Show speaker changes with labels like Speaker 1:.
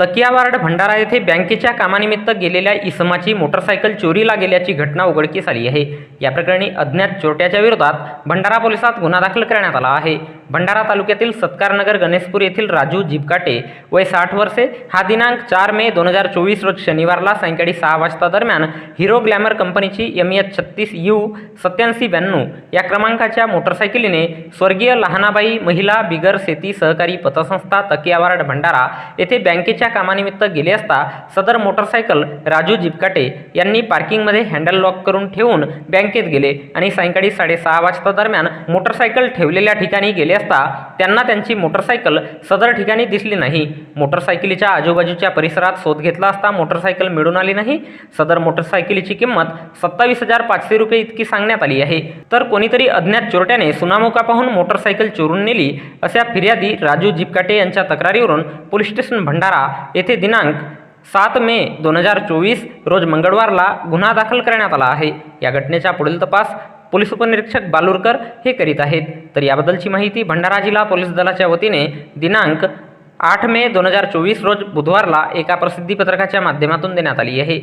Speaker 1: तकियावार्ड भंडारा येथे बँकेच्या कामानिमित्त गेलेल्या इसमाची मोटरसायकल चोरीला गेल्याची घटना उघडकीस आली आहे. या प्रकरणी अज्ञात चोरट्याच्या विरोधात भंडारा पोलिसात गुन्हा दाखल करण्यात आला आहे. भंडारा तालुक्यातील सत्कारनगर गणेशपूर येथील राजू जिपकाटे वय साठ वर्षे हा दिनांक चार मे दोन हजार चोवीस रोज शनिवारला सायंकाळी सहा वाजता दरम्यान हिरो ग्लॅमर कंपनीची एम एच छत्तीस यू सत्याऐंशी ब्याण्णव या क्रमांकाच्या मोटरसायकलीने स्वर्गीय लहानाबाई महिला बिगर शेती सहकारी पतसंस्था तकियावार्ड भंडारा येथे बँकेच्या कामानिमित्त गेले असता सदर मोटरसायकल राजू जिबकाटे यांनी पार्किंगमध्ये हँडल लॉक करून ठेवून बँकेत गेले आणि सायंकाळी साडेसहा वाजता दरम्यान मोटरसायकल ठेवलेल्या ठिकाणी गेले असता त्यांना त्यांची मोटरसायकल सदर ठिकाणी दिसली नाही. मोटरसायकलीच्या आजूबाजूच्या परिसरात शोध घेतला असता मोटरसायकल मिळून आली नाही. सदर मोटरसायकलीची किंमत सत्तावीस हजार पाचशे रुपये इतकी सांगण्यात आली आहे. तर कोणीतरी अज्ञात चोरट्याने सुनामुका पाहून मोटरसायकल चोरून नेली? अशा फिर्यादी राजू जिपकाटे यांच्या तक्रारीवरून पोलीस स्टेशन भंडारा येथे दिनांक सात मे दोन हजार चोवीस रोज मंगळवारला गुन्हा दाखल करण्यात आला आहे. या घटनेचा पुढील तपास पोलीस उपनिरीक्षक बालुरकर हे करीत आहेत. तर याबद्दलची माहिती भंडारा जिल्हा पोलीस दलाच्या वतीने दिनांक आठ मे दोन हजार चोवीस रोज बुधवारला एका प्रसिद्धीपत्रकाच्या माध्यमातून देण्यात आली आहे.